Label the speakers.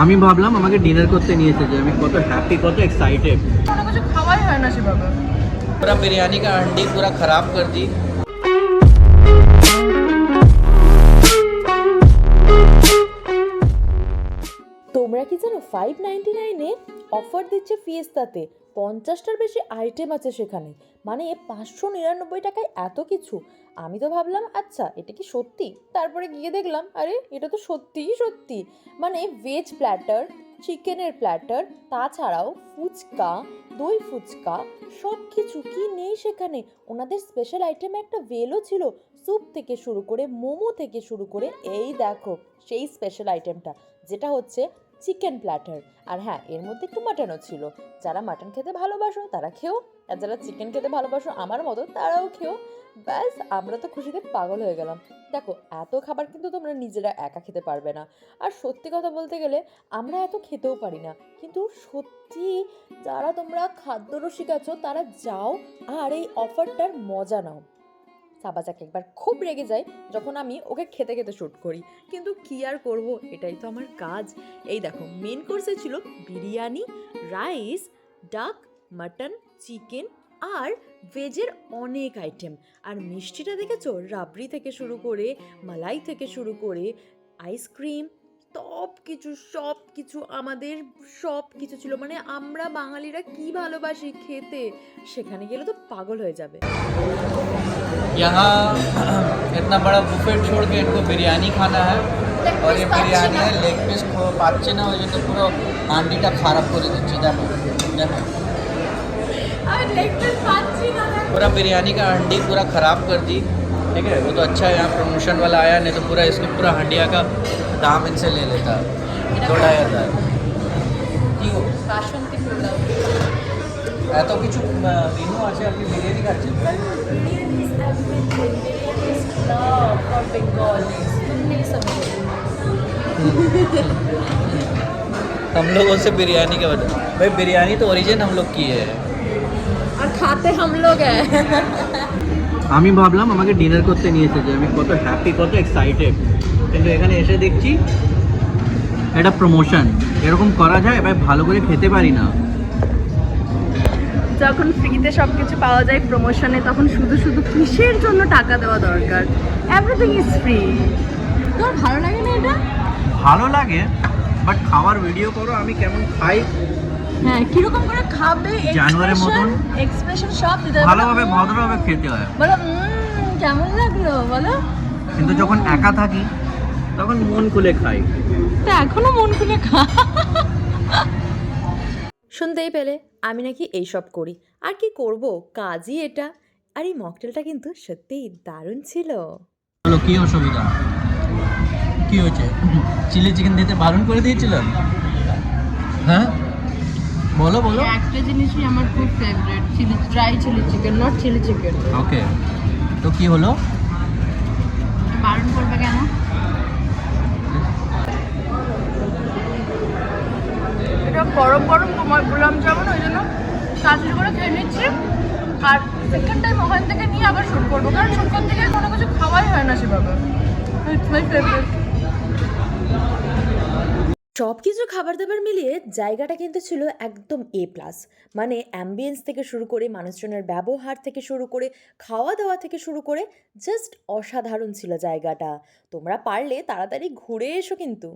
Speaker 1: আমি ভাবলাম আমাকে ডিনার করতে নিয়ে এসেছে আমি কত হ্যাপি কত এক্সাইটেড
Speaker 2: কোনো কিছু খাওয়াই হয় না সেভাবে
Speaker 1: पूरा बिरयानी का हंडी पूरा खराब कर दी
Speaker 3: তোমরা কি জানো ফাইভ নাইনটি নাইনে অফার দিচ্ছে ফিয়েস্তাতে পঞ্চাশটার বেশি আইটেম আছে সেখানে। মানে পাঁচশো নিরানব্বই টাকায় এত কিছু? আমি তো ভাবলাম আচ্ছা এটা কি সত্যি? তারপরে গিয়ে দেখলাম, আরে, এটা তো সত্যিই সত্যি। মানে ভেজ প্ল্যাটার চিকেনের প্ল্যাটার তাছাড়াও ফুচকা, দই ফুচকা সব কিছু কি নেই সেখানে? ওনাদের স্পেশাল আইটেমে একটা ভেলও ছিল স্যুপ থেকে শুরু করে, মোমো থেকে শুরু করে, এই দেখো, সেই স্পেশাল আইটেমটা যেটা হচ্ছে চিকেন প্ল্যাটার। আর হ্যাঁ এর মধ্যে একটু মাটনও ছিল। যারা মাটন খেতে ভালোবাসো, তারা খেও। আর যারা চিকেন খেতে ভালোবাসো, আমার মতো, তারাও খেও। ব্যাস, আমরা তো খুশিতে পাগল হয়ে গেলাম। দেখো, এত খাবার কিন্তু তোমরা নিজেরা একা খেতে পারবে না। আর সত্যি কথা বলতে গেলে, আমরা এত খেতেও পারি না। কিন্তু সত্যি, যারা তোমরা খাদ্য রসিক আছো, তারা যাও আর এই অফারটার মজা নাও। সাবাজাক একবার খুব রেগে যায় যখন আমি ওকে খেতে খেতে শ্যুট করি। কিন্তু কি আর করব? এটাই তো আমার কাজ। এই দেখো মেন কোর্সে ছিল biryani rice duck mutton chicken আর ভেজের অনেক আইটেম আর মিষ্টিটা দেখেছ? রাবড়ি থেকে শুরু করে মালাই থেকে শুরু করে আইসক্রিম সব কিছু সব কিছু আমাদের সব কিছু ছিল মানে আমরা বাঙালিরা কি ভালোবাসি খেতে সেখানে গেলে তো পাগল হয়ে যাবে
Speaker 1: यहाँ इतना बड़ा बुफेट छोड़ के इनको बिरयानी खाना है और ये বিরিয়ানি লেগ পিস পাচ্ছে না ওই জন্য পুরো হান্ডিটা খারাপ করে দিচ্ছে দেখো দেখো पूरा बिरयानी का हंडी पूरा ख़राब कर दी ठीक है वो तो अच्छा है यहाँ प्रमोशन वाला आया नहीं तो पूरा इसको पूरा हंडिया का दाम इनसे ले लेता दो ढाई हज़ार কি গো
Speaker 2: বাসন্তী পোলাও
Speaker 1: এত কিছু মেনু আছে আপনি বিরিয়ানি খাচ্ছেন हम लोगों से बिरयानी के बता भाई बिरयानी तो ओरिजिन हम लोग की है
Speaker 2: আর খাতে হাম লোগ
Speaker 1: আমি ভাবলাম আমাকে ডিনার করতে নিয়ে এসেছে আমি কত হ্যাপি কত এক্সাইটেড কিন্তু এখানে এসে দেখছি এটা প্রমোশন এরকম করা যায় ভাই ভালো করে খেতে পারি না।
Speaker 2: যখন ফ্রিতে সব কিছু পাওয়া যায় প্রমোশনে তখন শুধু শুধু কিসের জন্য টাকা দেওয়া দরকার? এভরিথিং ইজ ফ্রি তোমার ভালো লাগে না এটা?
Speaker 1: ভালো লাগে বাট খাওয়ার ভিডিও করো আমি কেমন খাই?
Speaker 2: হ্যাঁ কীরকম করে খাবে
Speaker 1: জানোয়ারের মতন?
Speaker 2: এক্সপ্রেশন সব দিতে হবে।
Speaker 1: ভালোভাবে ভদ্রভাবে খেতে হয়।
Speaker 2: বলো কেমন লাগল বলো?
Speaker 1: কিন্তু যখন একা থাকি তখন মন খুলে খাই।
Speaker 2: তো এখনও মন খুলে খা।
Speaker 3: শুনতেই পেলে আমি নাকি এইসব করি। আর কি করব? কাজই এটা। আর এই মকটেলটা কিন্তু সত্যিই দারুণ ছিল।
Speaker 1: বলো কি অসুবিধা? কি হয়েছে? চিলি চিকেন দিতে বারণ করে দিয়েছিলাম হ্যাঁ? বলো বলো।
Speaker 2: একটা জিনিসই আমার খুব favourite chilli dry chilli chicken not chilli chicken
Speaker 1: okay. তো কি হলো?
Speaker 2: বারণ করবে কেন? এটা গরম গরম তোমার গোলাম জামুন ওই জন্য তাড়াতাড়ি করে খেয়ে নিচ্ছি। আর সেকেন্ড টাইম ওখান থেকে নিয়ে আবার শুট করব কারণ শুট করতে গিয়ে কোনো কিছু খাওয়াই হয় না সেভাবে। ইটস মাই ফেভারিট
Speaker 3: সব কিছু খাবার দাবার মিলিয়ে জায়গাটা কিন্তু ছিল একদম এ প্লাস মানে অ্যাম্বিয়েন্স থেকে শুরু করে মানুষজনের ব্যবহার থেকে শুরু করে খাওয়া দাওয়া থেকে শুরু করে জাস্ট অসাধারণ ছিল জায়গাটা। তোমরা পারলে তাড়াতাড়ি ঘুরে এসো কিন্তু।